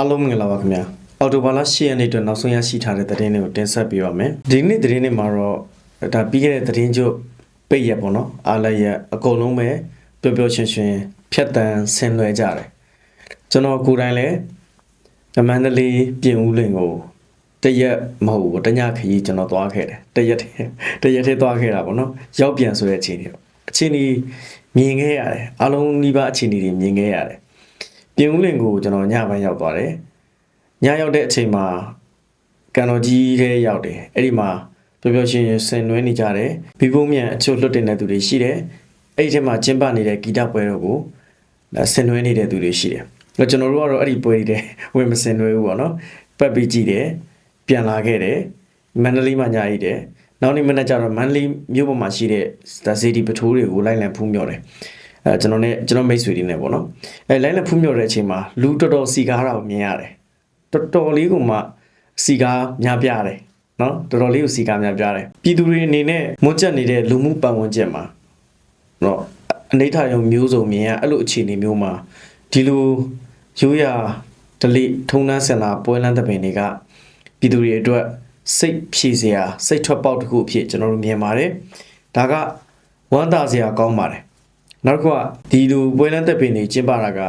အားလုံးမင်္ဂလာပါခင်ဗျာအော်တိုဘာလ10ရက်နေ့အတွက်နောက်ဆုံးရရှိထားတဲ့သတင်းတွေကိုတင်ဆက်ပေးပါမယ်ဒီနေ့သတင်းတွေမှာတော့ဒါပြီးခဲ့တဲ့သတင်းချုပ်ပိတ်ရက်ပေါ့နော်အားလည်းရက်အကုန်လုံးပဲပျော်ပျော်ရွှင်ရွှင်ဖြတ်တန်းဆင်နွှဲကြတယ်ကျွန်တော်ကိုယ်တိုင်လည်းအမန္တလေးပြင်ဦးလင်ကိုတရက်မဟုတ်ဘူးတညခရီးကျွန်တော်သွားခဲ့တယ်တရက်တည်းတရက်တည်းသွားခဲ့တာပေါ့နော်ရောက်ပြန်ဆိုတဲ့အချိန်တွေအချိန်ကြီးမြင်ခဲ့ရတယ်အားလုံးဒီပါအချိန်ကြီးမြင်ခဲ့ရတယ် ပြင်ဦးလင်ကိုကျွန်တော်ညပိုင်းရောက်သွားတယ်ညရောက်တဲ့အချိန်မှာကန်တော်ကြီးထဲရောက်တယ်အဲ့ဒီမှာပျော်ပျော်ရွှင်ရွှင်ဆင်နွှဲနေကြတယ်ဘီဘုံမြန်အချို့လွတ်တင်တဲ့သူတွေရှိတယ်အဲ့ဒီထဲမှာကျင်းပနေတဲ့ဂီတပွဲတော်ကိုဒါဆင်နွှဲနေတဲ့သူတွေရှိတယ်အဲ့တော့ကျွန်တော်တို့ကတော့အဲ့ဒီပွဲတွေဝင်မဆင်နွှဲဘူးပေါ့နော်ပတ်ပြီးကြည့်တယ်ပြန်လာခဲ့တယ်မန္တလေးမှာညရည်တယ်နောက်နေ့မနေ့ကျတော့မန္တလေးမြို့ပေါ်မှာရှိတဲ့ဒါဇေဒီပထိုးတွေကိုလိုက်လံဖူးမြော်တယ် အဲကျွန်တော်နဲ့ကျွန်တော်မိတ်ဆွေတွေနဲ့ပေါ့နော်အဲလိုင်းလက်ဖူးမြော်တဲ့အချိန်မှာလူတော်တော်စီကားတာကိုမြင်ရတယ်တော်တော်လေးကမှစီကားများပြားတယ်နော်တော်တော်လေးကိုစီကားများပြားတယ်ပြည်သူတွေအနေနဲ့မွတ်ချက်နေတဲ့လူမှုပတ်ဝန်းကျင်မှာနော်အနေထားရုံမျိုးစုံမြင်ရအဲ့လိုအခြေအနေမျိုးမှာဒီလိုရိုးရာဒလိထုံနှန်းစင်လာပွဲလန်းတဲ့ပင်တွေကပြည်သူတွေအတွက်စိတ်ဖြည့်စရာစိတ်ထွက်ပေါက်တစ်ခုအဖြစ်ကျွန်တော်တို့မြင်ပါတယ်ဒါကဝမ်းသာစရာကောင်းပါတယ် နောက်တစ်ခုကဒီလိုပွဲလန်းသက်ပင်တွေကျင်းပတာက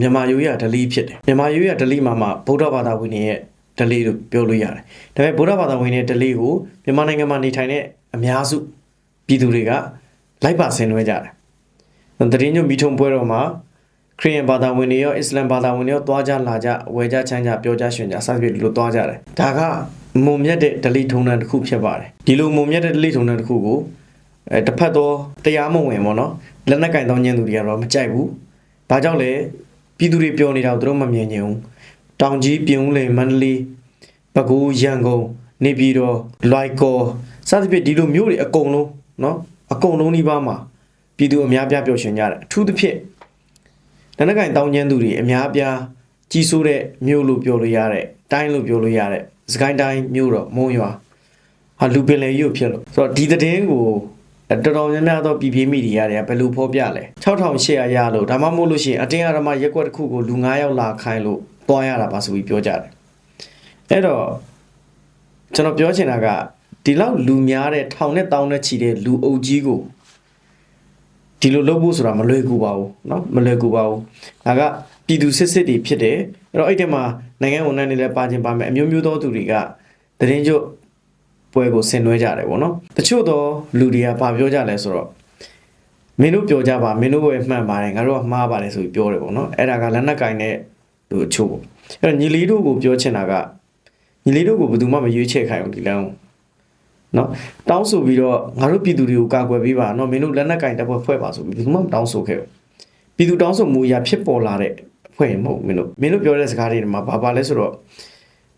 မြန်မာရိုးရဒလီဖြစ်တယ်မြန်မာရိုးရဒလီမှာမှဗုဒ္ဓဘာသာဝင်တွေရဲ့ဒလီလို့ပြောလို့ရတယ်ဒါပေမဲ့ဗုဒ္ဓဘာသာဝင်တွေဒလီကိုမြန်မာနိုင်ငံမှာနေထိုင်တဲ့အများစုပြည်သူတွေကလိုက်ပါဆင်နွှဲကြတယ်တရင်ညမိထုံပွဲတော်မှာခရစ်ယာန်ဘာသာဝင်တွေရောအစ္စလမ်ဘာသာဝင်တွေရောသွားကြလာကြဝယ်ကြချမ်းကြပြောကြရွှင်ကြစသဖြင့်ဒီလိုသွားကြတယ်ဒါကမုံမြတ်တဲ့ဒလီထုံတန်းတစ်ခုဖြစ်ပါတယ်ဒီလိုမုံမြတ်တဲ့ဒလီထုံတန်းတစ်ခုကိုအဲတစ်ဖက်တော့တရားမဝင်ပေါ့နော် လက်နက်ကင်တောင်းညင်းသူတွေကတော့မကြိုက်ဘူး။ဘာကြောင့်လဲပြည်သူတွေပြောနေတာကိုသူတို့မမြင်ချင်ဘူး။တောင်ကြီးပြင်ဦးလင်မန္တလေးပဲခူးရန်ကုန်နေပြည်တော်လွိုက်ကောစသဖြင့်ဒီလိုမျိုးတွေအကုန်လုံးနော်အကုန်လုံးဒီပါမှာပြည်သူအများပြားပျော်ရွှင်ကြတယ်အထူးသဖြင့်လက်နက်ကင်တောင်းညင်းသူတွေအများပြားကြီးစိုးတဲ့မြို့လို့ပြောလို့ရတဲ့တိုင်းလို့ပြောလို့ရတဲ့စကိုင်းတိုင်းမြို့တော့မုံရွာဟာလူပင်လေရုပ်ဖြစ်လို့ဆိုတော့ဒီသတင်းကို တော်တော်များများသောပြည်ပြင်းမီဒီယာတွေကဘယ်လိုဖော်ပြလဲ6800ရလို့ဒါမှမဟုတ်လို့ရှိရင်အတင်းအဓမ္မရက်ကွက်တစ်ခုကိုလူ9ယောက်လာခိုင်းလို့တွားရတာပါဆိုပြီးပြောကြတယ်အဲ့တော့ကျွန်တော်ပြောချင်တာကဒီလောက်လူများတဲ့ထောင်နဲ့တောင်းနဲ့ချီတဲ့လူအုပ်ကြီးကိုဒီလိုလုပ်ဖို့ဆိုတာမလွယ်ကူပါဘူးเนาะမလွယ်ကူပါဘူးဒါကပြည်သူစစ်စစ်တွေဖြစ်တယ်အဲ့တော့အဲ့ဒီမှာနိုင်ငံဝန်ထမ်းတွေလည်းပါခြင်းပါမယ်အမျိုးမျိုးသောသူတွေကသတင်းကျုပ် ပွဲကိုဆင်နွှဲကြတယ်ပေါ့နော်တချို့တော့လူတွေကဗာပြောကြလဲဆိုတော့မင်းတို့ပြောကြပါမင်းတို့ပဲမှန်ပါတယ်ငါတို့ကမှားပါတယ်ဆိုပြီးပြောတယ်ပေါ့နော်အဲ့ဒါကလက်နက်ကင်တဲ့သူအချို့ပေါ့အဲ့တော့ညီလေးတို့ကိုပြောချင်တာကညီလေးတို့ကိုဘယ်သူမှမရွေးချယ်ခိုင်းဘူးဒီလမ်းကိုနော်တောင်းဆိုပြီးတော့ငါတို့ပြည်သူတွေကိုကာကွယ်ပေးပါနော်မင်းတို့လက်နက်ကင်တပ်ဖွဲ့ဖွဲ့ပါဆိုပြီးဘယ်သူမှမတောင်းဆိုခဲ့ဘူးပြည်သူတောင်းဆိုမှုအရာဖြစ်ပေါ်လာတဲ့အဖွဲ့မဟုတ်ဘူးမင်းတို့မင်းတို့ပြောတဲ့စကားတွေမှာဘာပါလဲဆိုတော့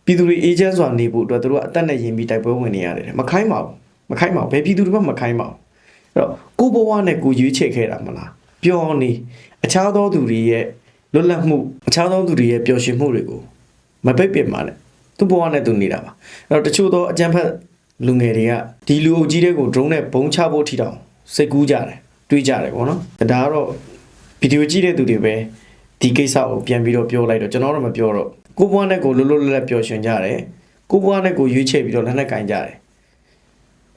ပြည်သူတွေအေဂျင့်စွာနေဖို့အတွက်သူတို့ကအသက်နဲ့ရင်ပြီးတိုက်ပွဲဝင်နေရတယ်မခိုင်းပါဘူးမခိုင်းပါဘူးဘယ်ပြည်သူတွေမှမခိုင်းပါဘူးအဲ့တော့ကိုဘဝနဲ့ကိုရွေးချယ်ခဲ့တာမလားပျော်နေအခြားသောသူတွေရဲ့လွတ်လပ်မှုအခြားသောသူတွေရဲ့ပျော်ရွှင်မှုတွေကိုမပိတ်ပင်ပါနဲ့သူ့ဘဝနဲ့သူနေတာပါအဲ့တော့တချို့သောအကြံဖက်လူငယ်တွေကဒီလူအုပ်ကြီးတွေကို drone နဲ့ဘုံချဖို့ထိတောင်စိတ်ကူးကြတယ်တွေးကြတယ်ပေါ့နော်ဒါကတော့ဗီဒီယိုကြည့်တဲ့သူတွေပဲဒီကိစ္စကိုပြန်ပြီးတော့ပြောလိုက်တော့ကျွန်တော်တော့မပြောတော့ ကိုဘွားနဲ့ကိုလွတ်လွတ်လပ်လပ်ပျော်ရွှင်ကြတယ်ကိုဘွားနဲ့ကိုရွေးချယ်ပြီးတော့လက်နက်ကင်ကြတယ်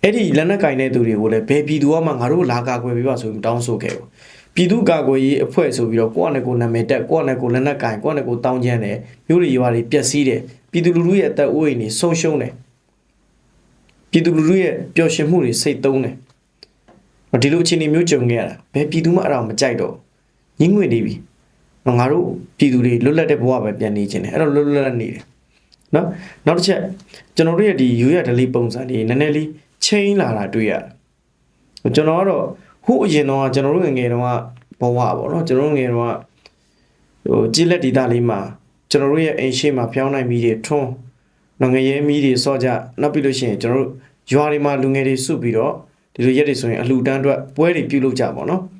အဲ့ဒီလက်နက်ကင်တဲ့သူတွေကိုလည်းဘယ်ပြည်သူမှငါတို့လာကာကွယ်ပေးပါဆိုပြီးတောင်းဆိုခဲ့ဘူးပြည်သူကာကွယ်ရေးအဖွဲ့ဆိုပြီးတော့ကိုယ့်အနေကိုနာမည်တက်ကိုယ့်အနေကိုလက်နက်ကင်ကိုယ့်အနေကိုတောင်းကျမ်းတယ်မြို့တွေရွာတွေပျက်စီးတယ်ပြည်သူလူထုရဲ့အသက်အိုးအိမ်တွေဆုံးရှုံးတယ်ပြည်သူလူထုရဲ့ပျော်ရွှင်မှုတွေစိတ်သုံးတယ်ဒီလိုအခြေအနေမျိုးကြုံခဲ့ရတာဘယ်ပြည်သူမှအဲ့ဒါကိုမကြိုက်တော့ညှင်းငွေနေပြီ ငါတို့ပြည်သူတွေလွတ်လပ်တဲ့ဘဝပဲပြန်နေခြင်းတယ်အဲ့တော့လွတ်လွတ်လပ်နေတယ်နော်နောက်တစ်ချက်ကျွန်တော်တို့ရဲ့ဒီယူရဒလီပုံစံတွေနည်းနည်းလေးချိန်လာတာတွေ့ရတယ်ကျွန်တော်ကတော့ဟိုအရင်တော့ကျွန်တော်တို့ငယ်ငယ်တုန်းကဘဝပေါ့နော်ကျွန်တော်တို့ငယ်တုန်းကဟိုကြည်လက်ဒီတာလေးမှာကျွန်တော်တို့ရဲ့အိမ်ရှိမှာဖျောင်းနိုင်မီတွေထွန်းငငရဲမီတွေစော့ကြနောက်ပြီးလို့ရှိရင်ကျွန်တော်တို့ရွာတွေမှာလူငယ်တွေစုပြီးတော့ဒီလိုရက်တွေဆိုရင်အလှူဒန်းအတွက်ပွဲတွေပြုလုပ်ကြပါတော့။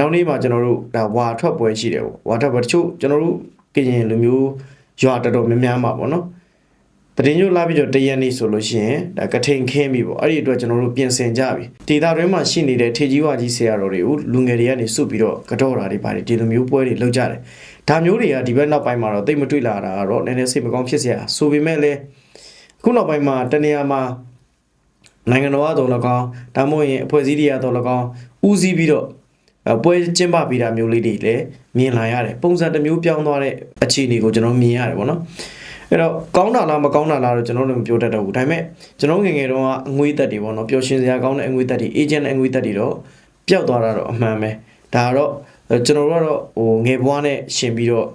နောက်နေ့မှာကျွန်တော်တို့ဒါဝါထွက်ပွဲရှိတယ်ပေါ့။ဝါထွက်ပွဲတချို့ကျွန်တော်တို့ကရင်လူမျိုးရွာတော်တော်များများမှာပေါ့နော်။တရင်ညို့လာပြီးတော့တရက်နေ့ဆိုလို့ရှိရင်ဒါကထိန်ခင်းပြီပေါ့။အဲ့ဒီအတွက်ကျွန်တော်တို့ပြင်ဆင်ကြပြီ။ဒေတာတွင်းမှာရှိနေတဲ့ထေကြီးဝါကြီးဆရာတော်တွေကိုလူငယ်တွေကနေစုပြီးတော့ကတော့တာတွေပါတယ်ဒီလိုမျိုးပွဲတွေလုပ်ကြတယ်။ဒါမျိုးတွေကဒီဘက်နောက်ပိုင်းမှာတော့တိတ်မတွေ့လာတာကတော့နည်းနည်းစိတ်မကောင်းဖြစ်စရာဆိုပေမဲ့လည်းအခုနောက်ပိုင်းမှာတနေရာမှာနိုင်ငံတော်အတော်၎င်းဒါမှမဟုတ်ရင်အဖွဲ့အစည်းတွေအတော်၎င်းဦးစီးပြီးတော့အဲ ပွဲကျင်းပပေးတာမျိုးလေးတွေလည်းမြင်လာရတယ်ပုံစံတစ်မျိုးပြောင်းသွားတဲ့အခြေအနေကိုကျွန်တော်မြင်ရတယ်ပေါ့နော်အဲ့တော့ကောင်းတာလားမကောင်းတာလားတော့ကျွန်တော်တို့မပြောတတ်တော့ဘူးဒါပေမဲ့ကျွန်တော်ငယ်ငယ်တုန်းကအငွေသက်တွေပေါ့နော်ပျော်ရွှင်စရာကောင်းတဲ့အငွေသက်တွေ agent အငွေသက်တွေတော့ပျောက်သွားတာတော့အမှန်ပဲဒါကတော့အဲကျွန်တော်တို့ကတော့ဟိုငယ်ဘွားနဲ့ရှင်ပြီးတော့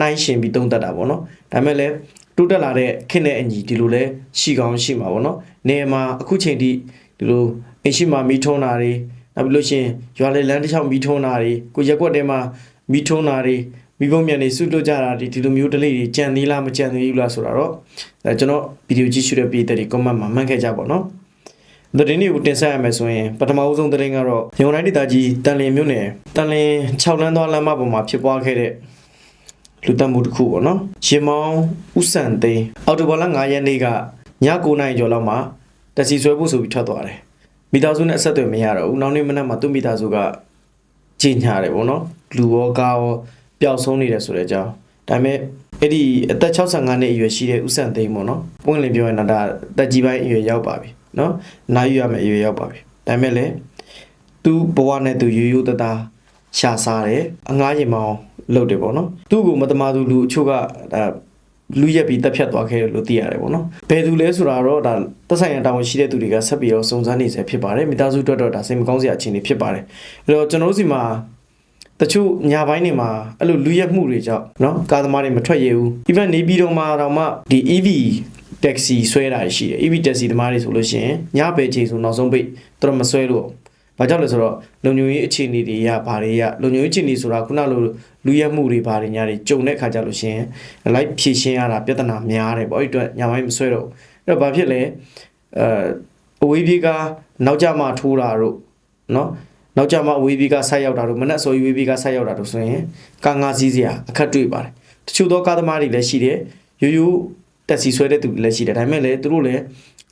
နှိုင်းရှင်ပြီးတုံးတက်တာပေါ့နော်ဒါပေမဲ့လည်းတိုးတက်လာတဲ့ခင်တဲ့အညီဒီလိုလဲရှိကောင်းရှိမှာပေါ့နော်နေမှာအခုချိန်ထိဒီလိုအရှိမှာမီးထုံးတာတွေ နောက်ပြီးလို့ရှိရင်ရွာလေလမ်းတစ်ချောင်းမီးထုံးတာတွေကိုရက်ကွက်ထဲမှာမီးထုံးတာတွေမိဘမြန်နေဆွတ်လွတ်ကြတာဒီဒီလိုမျိုးတလေးတွေကြံသေးလားမကြံသေးဘူးလားဆိုတော့အဲကျွန်တော်ဗီဒီယိုကြည့်ရှုတဲ့ပြည်သက်တွေ comment မှာမှတ်ခဲ့ကြပါတော့သတင်းတွေကိုတင်ဆက်ရမယ်ဆိုရင်ပထမအဆုံးသတင်းကတော့ညုံတိုင်းဒေသကြီးတန်လင်းမြို့နယ်တန်လင်း6လမ်းသွားလမ်းမပေါ်မှာဖြစ်ပွားခဲ့တဲ့လူတက်မှုတစ်ခုပေါ့နော်ရင်မောင်းဥဆန်သိန်းအော်တိုဘာလ9ရက်နေ့ကည9:00နာရီကျော်လောက်မှာတစီဆွဲဖို့ဆိုပြီးထွက်သွားတယ် မိသားစုနဲ့အဆက်အသွယ်မရတော့ဘူးနောက်နေ့မနက်မှာသူ့မိသားစုကကြီးညာတယ်ပေါ့နော်လူရောကားရောပျောက်ဆုံးနေတယ်ဆိုတဲ့အကြောင်းဒါပေမဲ့အဲ့ဒီအသက်65နှစ်အရွယ်ရှိတဲ့ဥဆန်သိန်းပေါ့နော်ပွင့်လင်းပြောရင်တော့ဒါတက်ကြီးပိုင်းအရွယ်ရောက်ပါပြီနော်နိုင်ယူရမယ့်အရွယ်ရောက်ပါပြီဒါပေမဲ့လည်းသူဘဝနဲ့သူရိုးရိုးသားသားရှာစားတယ်အငားရင်မောင်းလုပ်တယ်ပေါ့နော်သူ့ကိုမတမာသူလူအချို့ကဒါ လူရက်ပြီးတက်ဖြတ်သွားခဲ့တယ်လို့သိရတယ်ပေါ့နော်ဘယ်သူလဲဆိုတာတော့ဒါသက်ဆိုင်ရာတာဝန်ရှိတဲ့သူတွေကဆက်ပြီးတော့စုံစမ်းနေစေဖြစ်ပါတယ်မိသားစုအတွက်တော့ဒါစိတ်မကောင်းစရာအခြေအနေဖြစ်ပါတယ်အဲ့တော့ကျွန်တော်တို့စီမှာတချို့ညာပိုင်းတွေမှာအဲ့လိုလူရက်မှုတွေကြောင့်เนาะကားသမားတွေမထွက်ရဘူး even နေပြည်တော်မှာတော့မှဒီ EV taxi ဆွဲတာရှိတယ် EV taxi သမားတွေဆိုလို့ရှိရင်ညပဲချိန်ဆိုနောက်ဆုံးပိတ်သူတို့မဆွဲလို့ ဘာကြောင့်လဲဆိုတော့လုံခြုံရေးအခြေအနေတွေရဘာတွေရလုံခြုံရေးအခြေအနေဆိုတာခုနလိုလူရက်မှုတွေဘာတွေညာတွေကြုံတဲ့ခါကြလို့ရှိရင်လိုက်ဖြည့်ရှင်းရတာပြဿနာများတယ်ပေါ့အဲ့ဒီအတွက်ညပိုင်းမဆွဲတော့ဘူးအဲ့တော့ဘာဖြစ်လဲအဲအဝေးပြေးကနောက်ကြမှထိုးတာတို့နော်နောက်ကြမှအဝေးပြေးကဆိုက်ရောက်တာတို့မနက်စော်ယူဝေးပြေးကဆိုက်ရောက်တာတို့ဆိုရင်ကာငါစည်းစရာအခက်တွေ့ပါတယ်တချို့သောကားသမားတွေလည်းရှိတယ်ရိုးရိုးတက်စီဆွဲတဲ့သူတွေလည်းရှိတယ်ဒါပေမဲ့လည်းသူတို့လည်း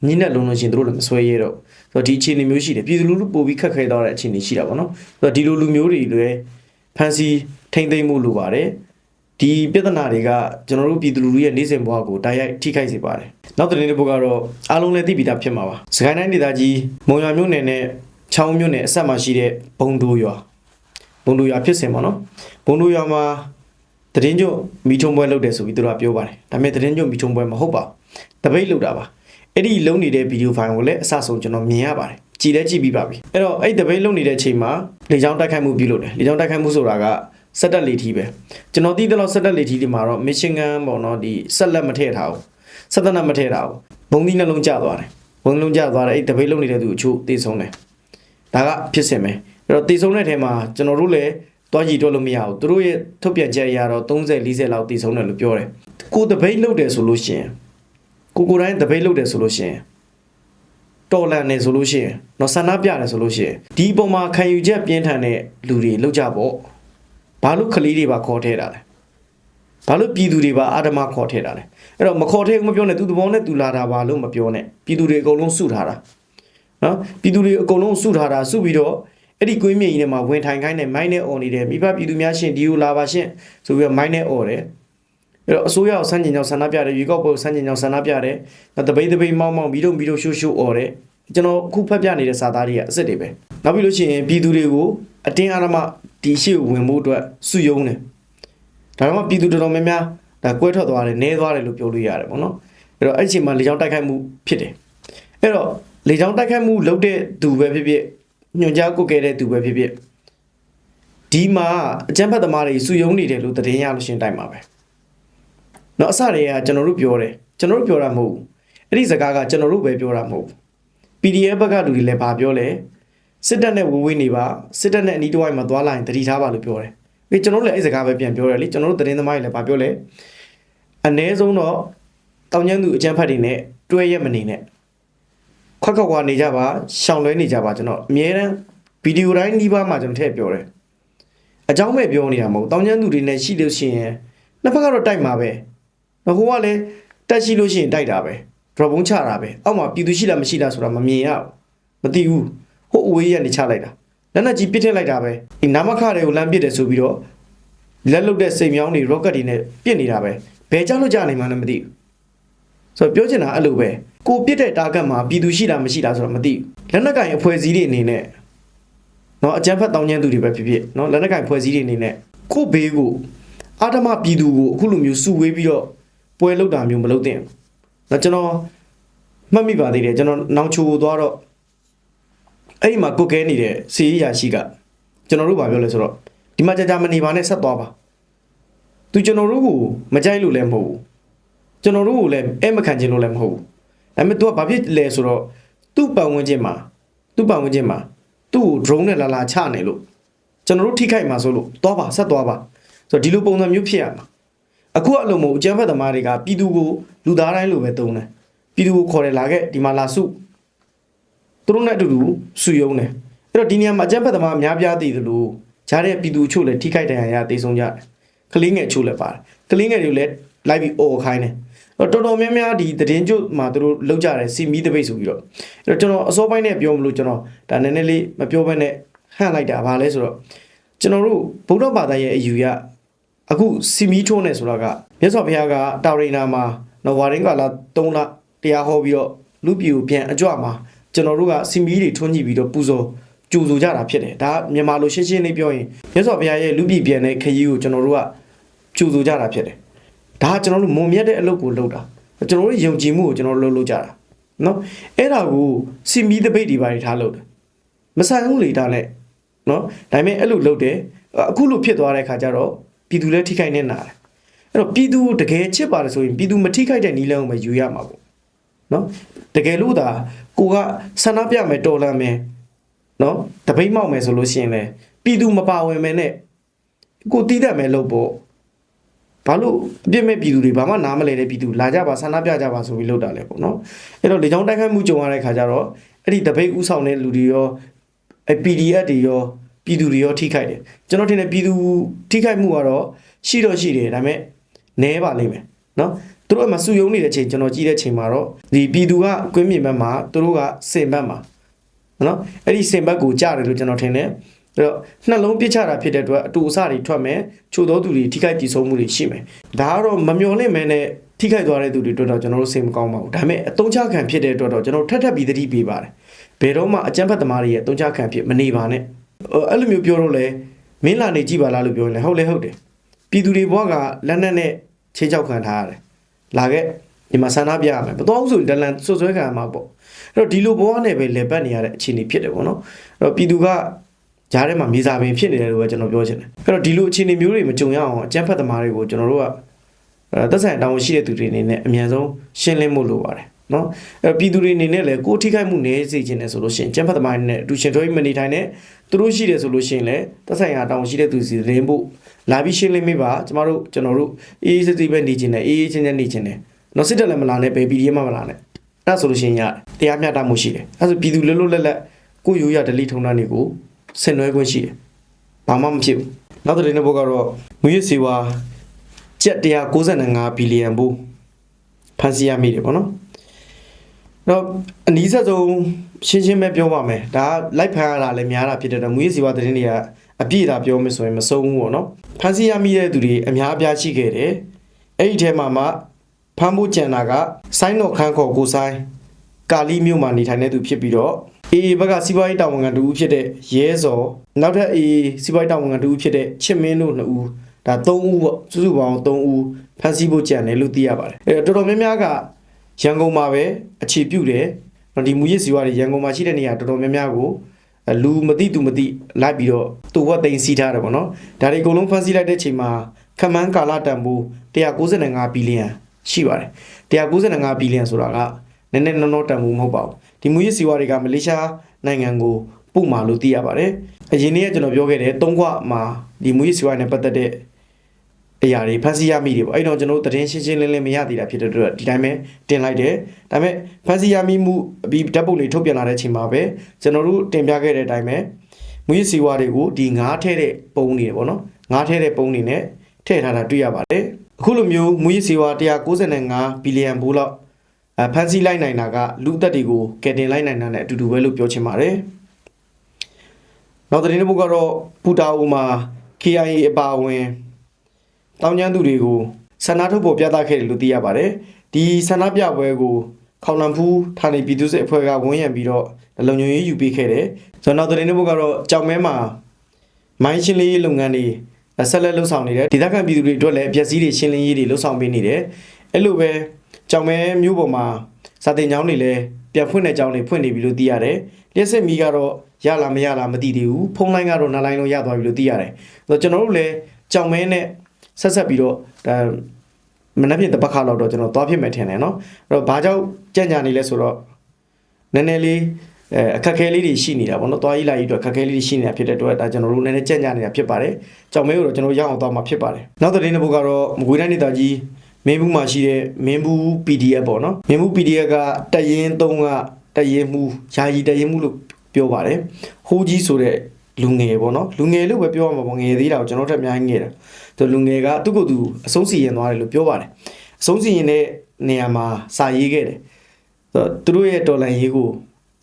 ညင်းနဲ့လုံးလုံးချင်းသူတို့လည်းမဆွဲရတော့ဆိုတော့ဒီအခြေအနေမျိုးရှိတယ်ပြည်သူလူထုပို့ပြီးခက်ခဲသွားတဲ့အခြေအနေရှိတာပေါ့နော်ဆိုတော့ဒီလိုလူမျိုးတွေလည်းဖန်စီထိမ့်သိမ့်မှုလိုပါတယ်ဒီပြဿနာတွေကကျွန်တော်တို့ပြည်သူလူထုရဲ့နေ့စဉ်ဘဝကိုတိုက်ရိုက်ထိခိုက်စေပါတယ်နောက်တဲ့နေ့တစ်ပုဒ်ကတော့အားလုံးလည်းသိပြီးသားဖြစ်မှာပါစကိုင်းတိုင်းဒေသကြီးမုံရွာမြို့နယ်နဲ့ချောင်းမြို့နယ်အဆက်မှာရှိတဲ့ဘုံတိုးရွာဘုံတိုးရွာဖြစ်စဉ်ပေါ့နော်ဘုံတိုးရွာမှာတရင်ကျွတ်မီထုံပွဲလုပ်တယ်ဆိုပြီးသူတို့ကပြောပါတယ်ဒါပေမဲ့တရင်ကျွတ်မီထုံပွဲမဟုတ်ပါဘူးတပိတ်လုပ်တာပါ အဲ့ဒီလုံနေတဲ့ဗီဒီယိုဖိုင်ကိုလည်းအဆဆုံးကျွန်တော်မြင်ရပါတယ်ကြည်လဲကြည့်ပြီးပါပြီအဲ့တော့အဲ့ဒီတပိတ်လုံနေတဲ့အချိန်မှာလေကြောင်းတိုက်ခိုက်မှုပြုလုပ်တယ်လေကြောင်းတိုက်ခိုက်မှုဆိုတာကစက်တက်လေထီးပဲကျွန်တော်သိတဲ့လောက်စက်တက်လေထီးဒီမှာတော့ Michigan ပေါ့နော်ဒီဆက်လက်မထည့်ထားဘူးစက်တက်နမထည့်ထားဘူးဘုံသီးနှလုံးကျသွားတယ်ဘုံနှလုံးကျသွားတယ်အဲ့ဒီတပိတ်လုံနေတဲ့သူအချို့သိဆုံးတယ်ဒါကဖြစ်စဉ်ပဲအဲ့တော့သိဆုံးတဲ့ထဲမှာကျွန်တော်တို့လည်းတွားကြည့်တွက်လို့မရဘူးသူတို့ရဲ့ထုတ်ပြန်ချက်အရတော့30 40လောက်သိဆုံးတယ်လို့ပြောတယ်ကိုတပိတ်လုံတယ်ဆိုလို့ရှိရင် ကိုကိုတိုင်းတပိတ်လုတ်တယ်ဆိုလို့ရှိရင်တော်လန်နေဆိုလို့ရှိရင်တော့ဆန္ဒပြတယ်ဆိုလို့ရှိရင်ဒီအပေါ်မှာခံယူချက်ပြင်းထန်တဲ့လူတွေလောက်ကြပေါ့ဘာလို့ကလေးတွေပါခေါ်ထဲတာလဲဘာလို့ပြည်သူတွေပါအာဓမခေါ်ထဲတာလဲအဲ့တော့မခေါ်ထဲဘူးမပြောနဲ့သူသဘောနဲ့သူလာတာပါလို့မပြောနဲ့ပြည်သူတွေအကုန်လုံးစုထားတာနော်ပြည်သူတွေအကုန်လုံးစုထားတာစုပြီးတော့အဲ့ဒီကွင်းမြေကြီးထဲမှာဝင်ထိုင်ခိုင်းနေမိုင်းနဲ့អော်နေတယ်မိဘပြည်သူများရှင်ဒီကိုလာပါရှင်ဆိုပြီးတော့မိုင်းနဲ့អော်တယ် အဲ့တော့အစိုးရကိုစန့်ကျင်ကြောင်ဆန္ဒပြတယ်ရွေးကောက်ပွဲကိုစန့်ကျင်ကြောင်ဆန္ဒပြတယ်နောက်တပိတ်တပိတ်မောင်းမောင်းပြီးတော့ပြီးတော့ရှိုးရှိုးអော်တယ်ကျွန်တော်အခုဖတ်ပြနေတဲ့စာသားတွေကအစ်စ်တွေပဲနောက်ပြီးလို့ရှိရင်ပြည်သူတွေကိုအတင်းအဓမ္မဒီရှေ့ကိုဝင်ဖို့အတွက်စုယုံတယ်ဒါတော့မှပြည်သူတော်တော်များများဒါကွဲထွက်သွားတယ်နဲသွားတယ်လို့ပြောလို့ရတယ်ပေါ့နော်အဲ့တော့အဲ့ဒီအချိန်မှာလေကြောင်းတိုက်ခိုက်မှုဖြစ်တယ်အဲ့တော့လေကြောင်းတိုက်ခိုက်မှုလုပ်တဲ့သူပဲဖြစ်ဖြစ်ညွန်ကြားကုတ်ခဲ့တဲ့သူပဲဖြစ်ဖြစ်ဒီမှာအကြမ်းဖက်သမားတွေစုယုံနေတယ်လို့သတင်းရလို့ရှင်းတိုင်းပါပဲ เนาะအစတွေကကျွန်တော်တို့ပြောတယ်ကျွန်တော်တို့ပြောတာမဟုတ်ဘူးအဲ့ဒီစကားကကျွန်တော်တို့ပဲပြောတာမဟုတ်ဘူး PDF ဘက်ကလူတွေလည်းဗာပြောလဲစစ်တပ်နဲ့ဝေးဝေးနေပါစစ်တပ်နဲ့အနီးတစ်ဝိုက်မှာသွားလာရင်တတိထားပါလို့ပြောတယ်ပြီးကျွန်တော်တို့လည်းအဲ့စကားပဲပြန်ပြောတယ်လေကျွန်တော်တို့သတင်းသမားတွေလည်းဗာပြောလဲအ ਨੇ ဆုံးတော့တောင်ကျန်းသူအကျန်းဖတ်တွေနဲ့တွဲရက်မနေနဲ့ခွက်ခွက်ခွာနေကြပါရှောင်လွဲနေကြပါကျွန်တော်အမြဲတမ်းဗီဒီယိုတိုင်းဒီပါမှာကျွန်တော်ထည့်ပြောတယ်အเจ้าမဲ့ပြောနေတာမဟုတ်တောင်ကျန်းသူတွေနဲ့ရှိလို့ရှိရင်နှစ်ဖက်ကတော့တိုက်မှာပဲ ဟိုကလည်းတက်ရှိလို့ရှိရင်တိုက်တာပဲ drop ဘုံချတာပဲအောက်မှာပြည်သူရှိလားမရှိလားဆိုတာမမြင်ရဘူးမသိဘူးဟိုအဝေးရက်နေချလိုက်တာလက်နက်ကြီးပစ်ထည့်လိုက်တာပဲဒီနာမခတွေကိုလမ်းပစ်တယ်ဆိုပြီးတော့လက်လုတ်တဲ့စိတ်မြောင်းတွေ rocket တွေနဲ့ပြစ်နေတာပဲဘယ်ကြောက်လို့ကြနိုင်မှန်းလည်းမသိဘူးဆိုတော့ပြောချင်တာအဲ့လိုပဲကိုပြစ်တဲ့ target မှာပြည်သူရှိတာမရှိတာဆိုတော့မသိဘူးလက်နက်ကင်အဖွဲ့အစည်းတွေအနေနဲ့နော်အကြမ်းဖက်တောင်းကျမ်းသူတွေပဲဖြစ်ဖြစ်နော်လက်နက်ကင်အဖွဲ့အစည်းတွေအနေနဲ့ကိုဘေးကိုအာဓမပြည်သူကိုအခုလိုမျိုးစုဝေးပြီးတော့ ပွဲလုတာမျိုးမလုပ်သင့်ဘူးနော်ကျွန်တော်မှတ်မိပါသေးတယ်ကျွန်တော်နောင်ချိုကိုသွားတော့အဲ့ဒီမှာကုတ်ကဲနေတဲ့စီရီယာရှိကကျွန်တော်တို့ဗာပြောလဲဆိုတော့ဒီမှာကြာကြာမနေပါနဲ့ဆက်သွားပါသူကျွန်တော်တို့ကိုမကြိုက်လို့လည်းမဟုတ်ဘူးကျွန်တော်တို့ကိုလည်းအဲမခံချင်လို့လည်းမဟုတ်ဘူးဒါပေမဲ့ तू ကဘာဖြစ်လဲဆိုတော့သူ့ပတ်ဝန်းကျင်မှာသူ့ပတ်ဝန်းကျင်မှာသူ့ကို drone နဲ့လာလာချနေလို့ကျွန်တော်တို့ထိခိုက်မှာဆိုလို့သွားပါဆက်သွားပါဆိုတော့ဒီလိုပုံစံမျိုးဖြစ်ရမှာ အခုအလုံးမဟုတ်အကျန်းဖက်သမားတွေကပြည်သူကိုလူသားတိုင်းလိုပဲတုံးတယ်ပြည်သူကိုခေါ်တယ်လာခဲ့ဒီမှာလာစုသူတို့နဲ့အတူတူစုယုံတယ်အဲ့တော့ဒီနေရာမှာအကျန်းဖက်သမားအများပြားတည်သလိုဂျားတဲ့ပြည်သူအချို့လည်းထိခိုက်ဒဏ်ရာရတေဆုံးကြတယ်ကလေးငယ်အချို့လည်းပါတယ်ကလေးငယ်တွေလည်းလိုက်ပြီးအော်ခိုင်းတယ်အဲ့တော့တော်တော်များများဒီသတင်းကြွမှာသူတို့လောက်ကြတယ်စီမီတပိတ်ဆိုပြီးတော့အဲ့တော့ကျွန်တော်အစောပိုင်းနဲ့ပြောမလို့ကျွန်တော်ဒါနည်းနည်းလေးမပြောဘဲနဲ့ဟန့်လိုက်တာဗာလဲဆိုတော့ကျွန်တော်တို့ဗုဒ္ဓဘာသာရဲ့အယူရ အခုစီမီထိုးနေဆိုတာကမြတ်စွာဘုရားကတာရိနာမှာနော်ဝါရင်းကာလာ3လတရားဟောပြီးတော့လူပြည်ကိုပြန်အကြွမှာကျွန်တော်တို့ကစီမီတွေထွန်းကြည့်ပြီးတော့ပူဇော်ကြိုဆိုကြတာဖြစ်တယ်ဒါကမြန်မာလိုရှင်းရှင်းလေးပြောရင်မြတ်စွာဘုရားရဲ့လူပြည်ပြန်တဲ့ခရီးကိုကျွန်တော်တို့ကကြိုဆိုကြတာဖြစ်တယ်ဒါကကျွန်တော်တို့မုံမြတ်တဲ့အလုပ်ကိုလုပ်တာကျွန်တော်တို့ယုံကြည်မှုကိုကျွန်တော်တို့လုပ်လုပ်ကြတာနော်အဲ့ဒါကိုစီမီတပိတ်ဒီပါတွေထားလုပ်တယ်မဆိုင်ဘူးလေဒါနဲ့နော်ဒါပေမဲ့အဲ့လိုလုပ်တယ်အခုလိုဖြစ်သွားတဲ့ခါကျတော့ ပြည်သူလည်းထိခိုက်နေနာတယ်အဲ့တော့ပြည်သူကိုတကယ်ချစ်ပါတယ်ဆိုရင်ပြည်သူမထိခိုက်တဲ့နီးလန်းကိုပဲယူရမှာပေါ့နော်တကယ်လို့ဒါကိုကဆန္ဒပြမယ်တော်လန့်မယ်နော်တပိတ်မောက်မယ်ဆိုလို့ရှိရင်လေပြည်သူမပါဝင်မယ်နဲ့ကိုတီးတတ်မယ်လို့ပေါ့ဘာလို့အပြစ်မဲ့ပြည်သူတွေဘာမှနားမလဲတဲ့ပြည်သူလာကြပါဆန္ဒပြကြပါဆိုပြီးလုပ်တာလဲပေါ့နော်အဲ့တော့လေကြောင်းတိုက်ခိုက်မှုကြုံရတဲ့ခါကျတော့အဲ့ဒီတပိတ်ဥဆောင်တဲ့လူတွေရောအဲ PDF တွေရော ပြည်သူတွေရောထိခိုက်တယ်ကျွန်တော်ထင်တယ်ပြည်သူထိခိုက်မှုကတော့ရှိတော့ရှိတယ်ဒါပေမဲ့နည်းပါလိမ့်မယ်နော်သူတို့အမှစုယုံနေတဲ့ချိန်ကျွန်တော်ကြည့်တဲ့ချိန်မှာတော့ဒီပြည်သူကကွင်းမြင်ဘက်မှာသူတို့ကစင်ဘက်မှာနော်အဲ့ဒီစင်ဘက်ကိုကြားတယ်လို့ကျွန်တော်ထင်တယ်အဲ့တော့နှလုံးပစ်ချတာဖြစ်တဲ့အတွက်အတူအဆတွေထွက်မယ်ချို့သောသူတွေထိခိုက်ကြဆုံးမှုတွေရှိမယ်ဒါကတော့မမျော်လင့်မဲနဲ့ထိခိုက်သွားတဲ့သူတွေအတွက်တော့ကျွန်တော်တို့စိတ်မကောင်းပါဘူးဒါပေမဲ့အတုံးချခံဖြစ်တဲ့အတွက်တော့ကျွန်တော်ထပ်ထပ်ပြီးသတိပေးပါတယ်ဘယ်တော့မှအကြမ်းဖက်သမားတွေရဲ့အတုံးချခံဖြစ်မနေပါနဲ့ အဲ့လိုမျိုးပြောတော့လေမင်းလာနေကြည့်ပါလားလို့ပြောရင်လည်းဟုတ်လေဟုတ်တယ်ပြည်သူတွေဘဝကလက်နက်နဲ့ချင်းချောက်ခံထားရတယ်လာခဲ့ဒီမှာဆန္ဒပြရမယ်မတော်ဘူးဆိုရင်ဒလန်ဆွဆွဲခံရမှာပေါ့အဲ့တော့ဒီလိုဘဝနဲ့ပဲလေပတ်နေရတဲ့အခြေအနေဖြစ်တယ်ပေါ့နော်အဲ့တော့ပြည်သူကကြားထဲမှာမြေစာပင်ဖြစ်နေတယ်လို့ပဲကျွန်တော်ပြောချင်တယ်အဲ့တော့ဒီလိုအခြေအနေမျိုးတွေမကြုံရအောင်အကြမ်းဖက်သမားတွေကိုကျွန်တော်တို့ကအဲသက်ဆိုင်တောင်းရှိတဲ့သူတွေအနေနဲ့အမြန်ဆုံးရှင်းလင်းမှုလိုပါတယ် နော်အဲ့တော့ပြည်သူတွေအနေနဲ့လည်းကိုယ်ထိခိုက်မှုနည်းစေခြင်းနဲ့ဆိုလို့ရှိရင်ကျန်းဖက်သမားတွေနဲ့အတူရှင်တွဲမနေထိုင်နဲ့သူတို့ရှိတယ်ဆိုလို့ရှိရင်လည်းသက်ဆိုင်ရာတောင်းရှိတဲ့သူစီသတင်းဖို့လာပြီးရှင်းလင်းမိပါကျမတို့ကျွန်တော်တို့အေးအေးဆေးဆေးပဲနေခြင်းနဲ့အေးအေးချင်းချင်းနေခြင်းနဲ့နော်စစ်တက်လည်းမလာနဲ့ပဲ PDF မှမလာနဲ့အဲ့ဒါဆိုလို့ရှိရင်ရတရားမျှတမှုရှိတယ်အဲ့ဒါဆိုပြည်သူလွတ်လွတ်လပ်လပ်ကိုယ်ရိုးရဒလိထုံးတန်းတွေကိုဆင်နွှဲခွင့်ရှိတယ်ဘာမှမဖြစ်ဘူးနောက်တဲ့နေ့ဘုတ်ကတော့ငွေရစီဝါကျပ်195ဘီလီယံဘူးဖန်စီရမိတယ်ပေါ့နော် တော့အနည်းဆက်ဆုံးရှင်းရှင်းပဲပြောပါမယ်ဒါကလိုက်ဖန်ရတာလည်းများတာဖြစ်တဲ့တော့ငွေရစီဝါသတင်းတွေကအပြည့်အတာပြောမယ်ဆိုရင်မဆုံးဘူးပေါ့နော်ဖန်စီရမိတဲ့သူတွေအများအပြားရှိခဲ့တယ်အဲ့ဒီထဲမှာမှဖမ်းဖို့ကြံတာကဆိုင်းတော်ခန်းခေါ်ကိုဆိုင်ကာလီမြို့မှာနေထိုင်တဲ့သူဖြစ်ပြီးတော့အေးဘက်ကစီးပွားရေးတာဝန်ခံတူဦးဖြစ်တဲ့ရဲစော်နောက်ထပ်အေးစီးပွားရေးတာဝန်ခံတူဦးဖြစ်တဲ့ချစ်မင်းတို့နှစ်ဦးဒါ၃ဦးပေါ့စုစုပေါင်း၃ဦးဖမ်းဆီးဖို့ကြံတယ်လို့သိရပါတယ်အဲတော့တော်တော်များများက ရန်ကုန်မှာပဲအခြေပြုတယ်နော်ဒီမူရစ်စီဝါတွေရန်ကုန်မှာရှိတဲ့နေရာတော်တော်များများကိုအဲလူမသိသူမသိလိုက်ပြီးတော့တူဝက်သိမ်းစီးထားတယ်ပေါ့နော်ဒါတွေအကုန်လုံးဖမ်းဆီးလိုက်တဲ့ချိန်မှာခမန်းကာလတန်ဖိုး195ဘီလီယံရှိပါတယ်195ဘီလီယံဆိုတာကနည်းနည်းနော်နော်တန်ဖိုးမဟုတ်ပါဘူးဒီမူရစ်စီဝါတွေကမလေးရှားနိုင်ငံကိုပို့မှာလို့သိရပါတယ်။အရင်နေ့ကကျွန်တော်ပြောခဲ့တယ်သုံးခွမှာဒီမူရစ်စီဝါနဲ့ပတ်သက်တဲ့ အရာတွေဖန်ဆီးရမိတွေပေါ့အဲ့တော့ကျွန်တော်တို့သတင်းရှင်းရှင်းလင်းလင်းမရသေးတာဖြစ်တဲ့အတွက်ဒီတိုင်းပဲတင်လိုက်တယ်။ဒါပေမဲ့ဖန်ဆီးရမိမှုပြီးဓာတ်ပုံတွေထုတ်ပြန်လာတဲ့အချိန်မှာပဲကျွန်တော်တို့တင်ပြခဲ့တဲ့အတိုင်းပဲမူရစ်စီဝါတွေကိုဒီငါးထဲတဲ့ပုံနေတယ်ပေါ့နော်။ငါးထဲတဲ့ပုံနေနဲ့ထည့်ထားတာတွေ့ရပါတယ်။အခုလိုမျိုးမူရစ်စီဝါ195ဘီလီယံဘူးလောက်အဖန်စီလိုက်နိုင်တာကလူသက်တွေကိုကယ်တင်လိုက်နိုင်တာနဲ့အတူတူပဲလို့ပြောချင်ပါတယ်။နောက်သတင်းတစ်ပုဒ်ကတော့ပူတာအိုမှာ KIA အပါအဝင် တောင်းကျမ်းသူတွေကိုဆန္ဒထုတ်ပေါ်ပြသခဲ့တယ်လို့သိရပါတယ်ဒီဆန္ဒပြပွဲကိုခေါင်လံဖူးဌာနေပြည်သူ့စစ်အဖွဲ့ကဝန်းရံပြီးတော့လုံခြုံရေးယူပေးခဲ့တယ်ဆိုတော့နောက်သတင်းတစ်ပုဒ်ကတော့ကြောင်မဲမှာမိုင်းရှင်းလင်းရေးလုပ်ငန်းတွေဆက်လက်လှုပ်ဆောင်နေတယ်ဒေသခံပြည်သူတွေအတွက်လည်းအပျက်စီးတွေရှင်းလင်းရေးတွေလှုပ်ဆောင်ပေးနေတယ်အဲ့လိုပဲကြောင်မဲမျိုးပေါ်မှာစာတင်ကျောင်းတွေလည်းပြန်ဖွင့်တဲ့ကျောင်းတွေဖွင့်နေပြီလို့သိရတယ်လျှက်စစ်မီကတော့ရလားမရလားမသိသေးဘူးဖုန်းလိုင်းကတော့နားလိုင်းလုံးရသွားပြီလို့သိရတယ်ဆိုတော့ကျွန်တော်တို့လည်းကြောင်မဲနဲ့ ဆက်ဆက်ပြီးတော့ဒါမနေ့ပြင်တပတ်ခါလောက်တော့ကျွန်တော်သွားဖြစ်မယ်ထင်တယ်နော်အဲ့တော့ဘာကြောင့်ကြံ့ကြာနေလဲဆိုတော့နည်းနည်းလေးအဲအခက်ခဲလေးတွေရှိနေတာပေါ့နော်သွားရေးလိုက်ရေးအတွက်အခက်ခဲလေးတွေရှိနေတာဖြစ်တဲ့အတွက်ဒါကျွန်တော်တို့နည်းနည်းကြံ့ကြာနေတာဖြစ်ပါတယ်ကြောင်မဲကိုတော့ကျွန်တော်ရောက်အောင်သွားမှာဖြစ်ပါတယ်နောက်တဲ့နေ့ဘုကတော့မကွေးတိုင်းဒေသကြီးမင်းဘူးမှာရှိတဲ့မင်းဘူး PDF ပေါ့နော်မင်းဘူး PDF ကတရင်၃ကတရင်မှုယာယီတရင်မှုလို့ပြောပါတယ်ဟိုးကြီးဆိုတဲ့ လူငယ်ပေါ့နော်လူငယ်လို့ပဲပြောရမှာပေါ့ငယ်သေးတာကိုကျွန်တော်တို့အများကြီးငယ်တာသူလူငယ်ကသူ့ကိုယ်သူအဆုံးစီရင်သွားတယ်လို့ပြောပါတယ်အဆုံးစီရင်တဲ့နေရာမှာစာရေးခဲ့တယ်သူတို့ရဲ့တော်လန်ရေးကို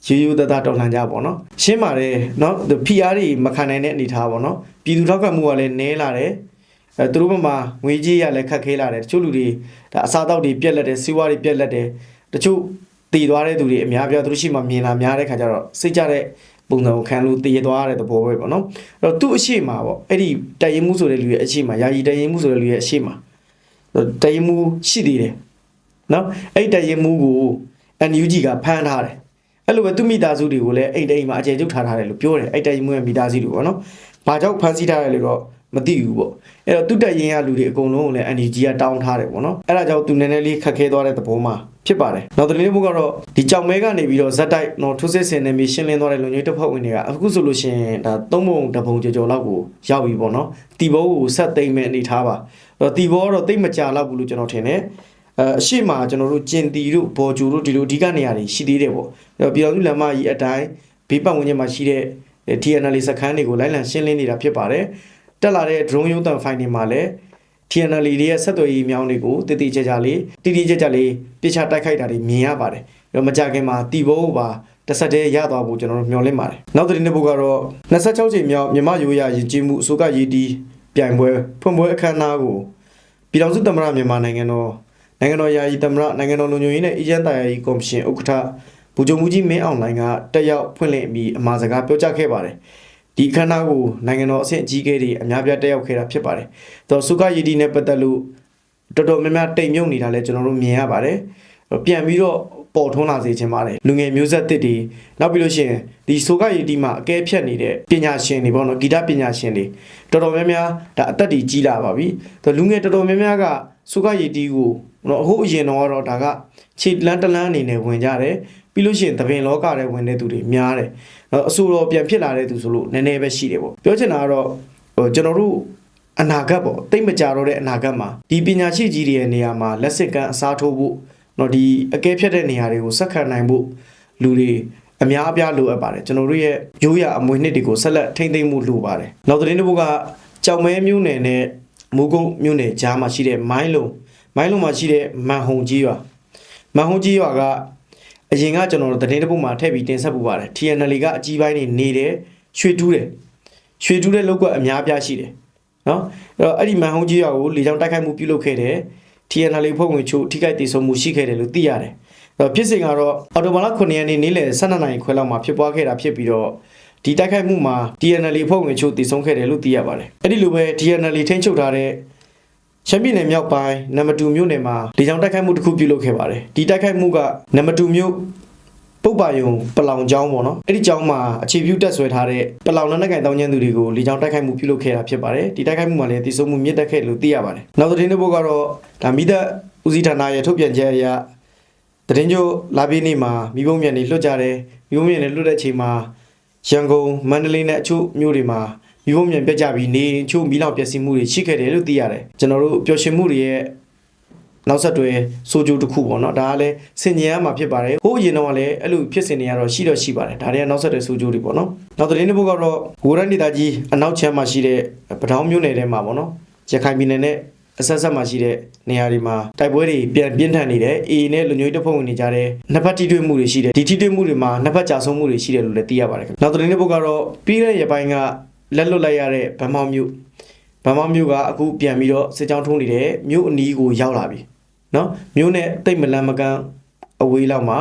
ရိုးရိုးသားသားတော်လှန်ကြပေါ့နော်ရှင်းပါတယ်နော်ဖိအားတွေမခံနိုင်တဲ့အနေထားပေါ့နော်ပြည်သူထောက်ခံမှုကလည်းနည်းလာတယ်အဲသူတို့ဘက်မှာငွေကြေးရလည်းခက်ခဲလာတယ်တချို့လူတွေဒါအစားအသောက်တွေပြက်လက်တယ်စီးပွားတွေပြက်လက်တယ်တချို့တည်သွားတဲ့သူတွေအများပြားသူတို့ရှိမှမြင်လာများတဲ့ခါကျတော့စိတ်ကြတဲ့ ပုံစံကိုခံလို့တည်သွားတဲ့သဘောပဲပေါ့နော်အဲ့တော့သူ့အရှိမှာပေါ့အဲ့ဒီတည်ရင်မှုဆိုတဲ့လူရဲ့အရှိမှာယာယီတည်ရင်မှုဆိုတဲ့လူရဲ့အရှိမှာတည်ရင်မှုရှိသေးတယ်နော်အဲ့ဒီတည်ရင်မှုကို NUG ကဖမ်းထားတယ်အဲ့လိုပဲသူမိသားစုတွေကိုလည်းအိမ်တိမ်မှာအကျယ်ချုပ်ထားထားတယ်လို့ပြောတယ်အဲ့တည်ရင်မှုရဲ့မိသားစုတွေပေါ့နော်ဘာကြောင့်ဖမ်းဆီးထားတယ်လို့တော့မသိဘူးပေါ့အဲ့တော့သူတက်ရင်ရလူတွေအကုန်လုံးကိုလည်း NUG ကတောင်းထားတယ်ပေါ့နော်အဲ့ဒါကြောင့်သူနည်းနည်းလေးခက်ခဲသွားတဲ့သဘောမှာ ဖြစ်ပါတယ်နောက်သတင်းတစ်ပုဒ်ကတော့ဒီကြောင်မဲကနေပြီးတော့ဇက်တိုက်နော်ထိုးစစ်ဆင်နေပြီးရှင်းလင်းသွားတဲ့လူမျိုးတပ်ဖွဲ့ဝင်တွေကအခုဆိုလို့ရှိရင်ဒါသုံးပုံတစ်ပုံကြော်ကြော်လောက်ကိုရောက်ပြီပေါ့နော်တီဘောကိုဆက်သိမ့်မဲ့အနေထားပါအဲ့တော့တီဘောကတော့တိတ်မကြလောက်ဘူးလို့ကျွန်တော်ထင်တယ်အဲအရှိမကျွန်တော်တို့ကျင်တီတို့ဘော်ဂျူတို့ဒီလိုအဓိကနေရာတွေရှိသေးတယ်ပေါ့အဲ့တော့ပြည်တော်စုလမ်းမကြီးအတိုင်းဘေးပတ်ဝန်းကျင်မှာရှိတဲ့ TNL စခန်းတွေကိုလိုက်လံရှင်းလင်းနေတာဖြစ်ပါတယ်တက်လာတဲ့ drone ရုံးတန်ဖိုင်တွေမှာလည်း TNL တွေရဲ့ဆက်သွယ်ရေးမြောင်းတွေကိုတည်တည်ကြကြလေးတည်တည်ကြကြလေးပြချတိုက်ခိုက်တာတွေမြင်ရပါတယ်။တော့မကြခင်မှာတီဘိုးပါတစ်ဆက်တည်းရသွားဖို့ကျွန်တော်တို့မျှော်လင့်ပါတယ်။နောက်သတင်းတစ်ပုဒ်ကတော့26ချိန်မြောက်မြမရိုးရရင်ကျင်းမှုအစိုးရရည်တီးပြိုင်ပွဲဖွင့်ပွဲအခမ်းအနားကိုပြည်ထောင်စုသမ္မတမြန်မာနိုင်ငံတော်နိုင်ငံတော်ယာယီသမ္မတနိုင်ငံတော်လူညွှန်ရေးနဲ့အေဂျင့်တရားရေးကော်မရှင်ဥက္ကဋ္ဌဗိုလ်ချုပ်မှုကြီးမင်းအောင်လှိုင်ကတက်ရောက်ဖွင့်လှစ်ပြီးအမှာစကားပြောကြားခဲ့ပါတယ်။ ဒီအခမ်းအနားကိုနိုင်ငံတော်အဆင့်အကြီးအကဲတွေအများပြားတက်ရောက်ခဲ့တာဖြစ်ပါတယ်။တော့စုကရည်တီနဲ့ပတ်သက်လို့တော်တော်များများတိမ်မြုပ်နေတာလည်းကျွန်တော်တို့မြင်ရပါတယ်။ပြန်ပြီးတော့ပေါ်ထွန်းလာစေချင်ပါတယ်လူငယ်မျိုးဆက်တစ်တွေနောက်ပြီးလို့ရှိရင်ဒီဆိုကရည်တီမှာအကဲဖြတ်နေတဲ့ပညာရှင်တွေပေါ့နော်ဂီတပညာရှင်တွေတော်တော်များများဒါအသက်တွေကြီးလာပါပြီ။တော့လူငယ်တော်တော်များများကဆိုကရည်တီကိုနော်အခုအရင်တော့တော့ဒါကခြေလန်းတလန်းအနေနဲ့ဝင်ကြတယ် ပြီးလို့ရှိရင်သပင်လောကထဲဝင်တဲ့သူတွေများတယ်။နော်အဆိုတော်ပြန်ဖြစ်လာတဲ့သူဆိုလို့နည်းနည်းပဲရှိတယ်ပေါ့ပြောချင်တာကတော့ဟိုကျွန်တော်တို့အနာဂတ်ပေါ့တိတ်မကြတော့တဲ့အနာဂတ်မှာဒီပညာရှိကြီးတွေရဲ့နေရာမှာလက်စစ်ကန်အစားထိုးဖို့နော်ဒီအကဲဖြတ်တဲ့နေရာတွေကိုစက်ခံနိုင်ဖို့လူတွေအများအပြားလိုအပ်ပါတယ်ကျွန်တော်တို့ရဲ့ရိုးရအမွေနှစ်တွေကိုဆက်လက်ထိမ့်သိမ်းမှုလိုပါတယ်နောက်သတင်းတစ်ပုဒ်ကကြောင်မဲမျိုးနယ်နဲ့မူကုန်းမျိုးနယ်ကြားမှာရှိတဲ့မိုင်းလုံမိုင်းလုံမှာရှိတဲ့မန်ဟုံကြီးရွာမန်ဟုံကြီးရွာက အရင်ကကျွန်တော်တို့သတင်းတစ်ပုဒ်မှာထည့်ပြီးတင်ဆက်ပူပါတယ် TNL ကအကြီးပိုင်းနေနေတယ်ရွှေတူးတယ်ရွှေတူးတဲ့လောက်ကအများအပြားရှိတယ်နော်အဲ့တော့အဲ့ဒီမန်ဟုံကြီးရွာကိုလေကြောင်းတိုက်ခိုက်မှုပြုလုပ်ခဲ့တယ် TNL ဖွဲ့ဝင်ချို့ထိခိုက်ဒေဆုံးမှုရှိခဲ့တယ်လို့သိရတယ်။အဲ့တော့ဖြစ်စဉ်ကတော့အော်တိုဘာလ9ရက်နေ့နေ့လယ်12နာရီခွဲလောက်မှာဖြစ်ပွားခဲ့တာဖြစ်ပြီးတော့ဒီတိုက်ခိုက်မှုမှာ TNL ဖွဲ့ဝင်ချို့ဒေဆုံးခဲ့တယ်လို့သိရပါတယ်။အဲ့ဒီလိုပဲ TNL ထိန်းချုပ်ထားတဲ့ ရှမ်းပြည်နယ်မြောက်ပိုင်းနံပါတ်2မြို့နယ်မှာလေကြောင်းတိုက်ခိုက်မှုတစ်ခုပြုလုပ်ခဲ့ပါတယ်။ဒီတိုက်ခိုက်မှုကနံပါတ်2မြို့ပုတ်ပါယုံပလောင်ကျောင်းပေါ့နော်အဲ့ဒီကျောင်းမှာအခြေပြုတက်ဆွဲထားတဲ့ပလောင်လက်နက်ကိုင်တောင်းကျမ်းသူတွေကိုလေကြောင်းတိုက်ခိုက်မှုပြုလုပ်ခဲ့တာဖြစ်ပါတယ်ဒီတိုက်ခိုက်မှုမှာလည်းတည်ဆုံမှုမြင့်တက်ခဲ့လို့သိရပါတယ်နောက်သတင်းတစ်ပုဒ်ကတော့ဒါမိသက်ဦးစီးဌာနရဲ့ထုတ်ပြန်ချက်အရသတင်းကျိုးလာပြီးနေ့မှာမိဘုံမြန်တွေလွတ်ကြတယ်မိဘုံမြန်တွေလွတ်တဲ့အချိန်မှာရန်ကုန်မန္တလေးနဲ့အချို့မြို့တွေမှာ မိဘုံမြန်ပြတ်ကြပြီးနေအချို့မိလောက်ပျက်စီးမှုတွေရှိခဲ့တယ်လို့သိရတယ်ကျွန်တော်တို့ပျော်ရွှင်မှုတွေရဲ့နောက်ဆက်တွဲစိုးကြိုးတစ်ခုပေါ့နော်ဒါကလည်းဆင်ញင်ရမှာဖြစ်ပါတယ်ဟိုးအရင်တော့ကလည်းအဲ့လိုဖြစ်စဉ်တွေကတော့ရှိတော့ရှိပါတယ်ဒါတွေကနောက်ဆက်တွဲစိုးကြိုးတွေပေါ့နော်နောက်သတင်းတစ်ပုဒ်ကတော့ဝရန်ဒေတာကြီးအနောက်ချမ်းမှာရှိတဲ့ပထောင်မြို့နယ်ထဲမှာပေါ့နော်ရခိုင်ပြည်နယ်နဲ့အဆက်ဆက်မှာရှိတဲ့နေရာတွေမှာတိုက်ပွဲတွေပြန်ပြင်းထန်နေတယ်အေနဲ့လူမျိုးတပ်ဖွဲ့ဝင်တွေကြားတဲ့နှစ်ဖက်ထိတွေ့မှုတွေရှိတယ်ဒီထိတွေ့မှုတွေမှာနှစ်ဖက်ကြာဆုံးမှုတွေရှိတယ်လို့လည်းသိရပါတယ်ခင်ဗျနောက်သတင်းတစ်ပုဒ်ကတော့ပြီးတဲ့ရပိုင်းက လက်လွတ်လိုက်ရတဲ့ဗမောင်မြို့ဗမာမြို့ကအခုပြန်ပြီးတော့စစ်ကြောင်းထိုးနေတယ်မြို့အနီးကိုရောက်လာပြီနော်မြို့နဲ့တိတ်မလန်မကန်းအဝေးလောက်မှာ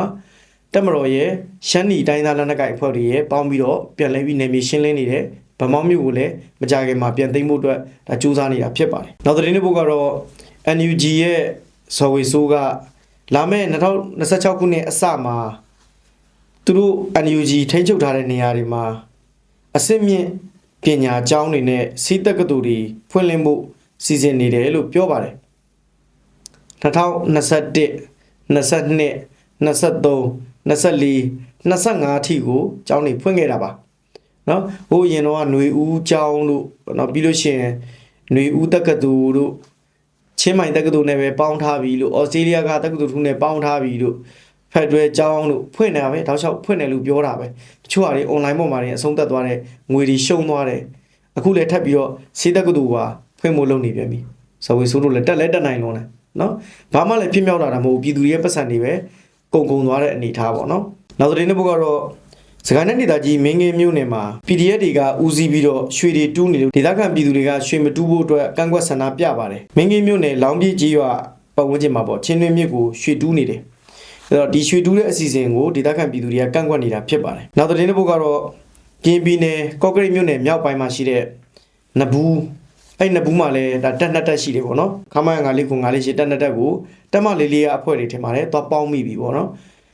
တက်မတော်ရဲ့ရှမ်းနီတိုင်းသားလက်နက်ကိုင်အဖွဲ့တွေရဲ့ပေါင်းပြီးတော့ပြန်လဲပြီးနေမြေရှင်းလင်းနေတယ်ဗမာမြို့ကိုလည်းမကြခင်မှာပြန်သိမ်းဖို့အတွက်ဒါစူးစမ်းနေတာဖြစ်ပါတယ်နောက်သတင်းတစ်ပုဒ်ကတော့ NUG ရဲ့ဇော်ဝေဆိုးကလာမယ့်2026ခုနှစ်အစမှာသူတို့ NUG ထိန်းချုပ်ထားတဲ့နေရာတွေမှာအစစ်မြင့် ပညာကျောင်းတွေနဲ့စီးတက္ကသိုလ်တွေဖွင့်လှစ်မှုစီစဉ်နေတယ်လို့ပြောပါတယ်2021 22 23 24 25အထိကိုကျောင်းတွေဖွင့်ခဲ့တာပါเนาะဟိုအရင်တော့ຫນွေဦးကျောင်းတို့เนาะပြီးလို့ရှိရင်ຫນွေဦးတက္ကသိုလ်တို့ချင်းမိုင်တက္ကသိုလ်နဲ့ပဲပေါင်းထားပြီလို့ဩစတြေးလျကတက္ကသိုလ်ထုနဲ့ပေါင်းထားပြီလို့ ဖက်ဒရယ်ကျောင်းတို့ဖွင့်နေတာပဲတောက်လျှောက်ဖွင့်တယ်လို့ပြောတာပဲတချို့ဟာတွေ online ပေါ်မှာတွေအဆုံးသက်သွားတယ်ငွေတွေရှုံသွားတယ်အခုလည်းထပ်ပြီးတော့စေတက္ကသိုလ်ကဖွင့်ဖို့လုပ်နေပြန်ပြီဇဝေဆိုးတို့လည်းတက်လဲတက်နိုင်လုံးတယ်နော်ဘာမှလည်းဖြစ်မြောက်လာတာမဟုတ်ဘူးပြည်သူတွေရဲ့ပတ်စံတွေပဲကုန်ကုန်သွားတဲ့အနေအထားပေါ့နော်နောက်သတင်းတစ်ပုဒ်ကတော့စကိုင်းနဲ့ဒေသကြီးမင်းငယ်မြို့နယ်မှာ PDF တွေကဦးစီးပြီးတော့ရွှေတွေတူးနေလို့ဒေသခံပြည်သူတွေကရွှေမတူးဖို့အတွက်ကန့်ကွက်ဆန္ဒပြပါတယ်မင်းငယ်မြို့နယ်လောင်ပြေးကြီးရွာပတ်ဝန်းကျင်မှာပေါ့ချင်းတွင်းမြစ်ကိုရွှေတူးနေတယ် အဲ့တော့ဒီရွှေတူးတဲ့အစီအစဉ်ကိုဒေသခံပြည်သူတွေကကန့်ကွက်နေတာဖြစ်ပါတယ်နောက်သတင်းတစ်ပုဒ်ကတော့ကင်းပြည်နယ်ကော့ကရိတ်မြို့နယ်မြောက်ပိုင်းမှာရှိတဲ့နဘူးအဲ့နဘူးမှာလည်းဒါတက်နှစ်တက်ရှိတယ်ပေါ့နော်ခမရငါလေးကိုငါလေးရှိတက်နှစ်တက်ကိုတက်မလေးလေးရအဖွဲ့တွေထင်ပါတယ်သွားပေါင်းမိပြီပေါ့နော်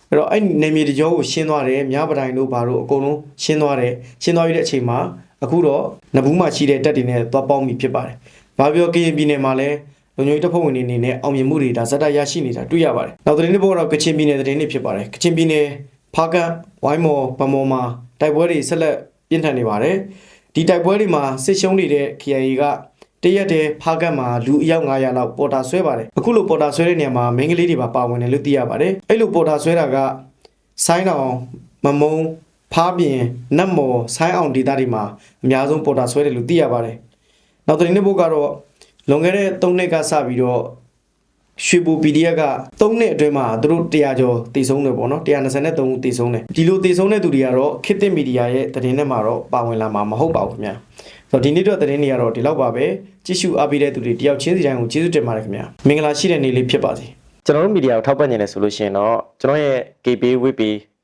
အဲ့တော့အဲ့နေမြေတကြောကိုရှင်းသွားတယ်မြပတိုင်းတို့ဘာတို့အကုန်လုံးရှင်းသွားတယ်ရှင်းသွားပြီးတဲ့အချိန်မှာအခုတော့နဘူးမှာရှိတဲ့တက်တွေနဲ့သွားပေါင်းမိဖြစ်ပါတယ်ဘာပြောကရင်ပြည်နယ်မှာလည်း လုံခြုံရေးတပ်ဖွဲ့ဝင်တွေအနေနဲ့အောင်မြင်မှုတွေဒါဇက်တိုက်ရရှိနေတာတွေ့ရပါတယ်နောက်သတင်းတစ်ပုဒ်ကတော့ကချင်ပြည်နယ်သတင်းတွေဖြစ်ပါတယ်ကချင်ပြည်နယ်ဖားကတ်ဝိုင်းမော်ဗမော်မှာတိုက်ပွဲတွေဆက်လက်ပြင်းထန်နေပါတယ်ဒီတိုက်ပွဲတွေမှာစစ်ရှုံးနေတဲ့ KIA ကတရက်တည်းဖားကတ်မှာလူအယောက်900လောက်ပေါ်တာဆွဲပါတယ်အခုလိုပေါ်တာဆွဲတဲ့နေရာမှာမိန်းကလေးတွေပါပါဝင်တယ်လို့သိရပါတယ်အဲ့လိုပေါ်တာဆွဲတာကဆိုင်းတောင်မမုံဖားပြင်နတ်မော်ဆိုင်းအောင်ဒေသတွေမှာအများဆုံးပေါ်တာဆွဲတယ်လို့သိရပါတယ်နောက်သတင်းတစ်ပုဒ်ကတော့ လွန်ခဲ့တဲ့3နှစ်ကစပြီးတော့ရွှေဘူ PDF က3နှစ်အတွင်းမှာသူတို့100ကျော်တည်ဆုံးတယ်ပေါ့နော်123ဦးတည်ဆုံးတယ်ဒီလိုတည်ဆုံးတဲ့သူတွေကတော့ခေတ်သစ်မီဒီယာရဲ့သတင်းထဲမှာတော့ပါဝင်လာမှာမဟုတ်ပါဘူးခင်ဗျာဆိုတော့ဒီနေ့တော့သတင်းတွေကတော့ဒီလောက်ပါပဲကြည့်ရှုအားပေးတဲ့သူတွေတယောက်ချင်းစီတိုင်းကိုကျေးဇူးတင်ပါတယ်ခင်ဗျာမင်္ဂလာရှိတဲ့နေ့လေးဖြစ်ပါစေကျွန်တော်တို့မီဒီယာကိုထောက်ပံ့နေတယ်ဆိုလို့ရှိရင်တော့ကျွန်တော်ရဲ့ KB WP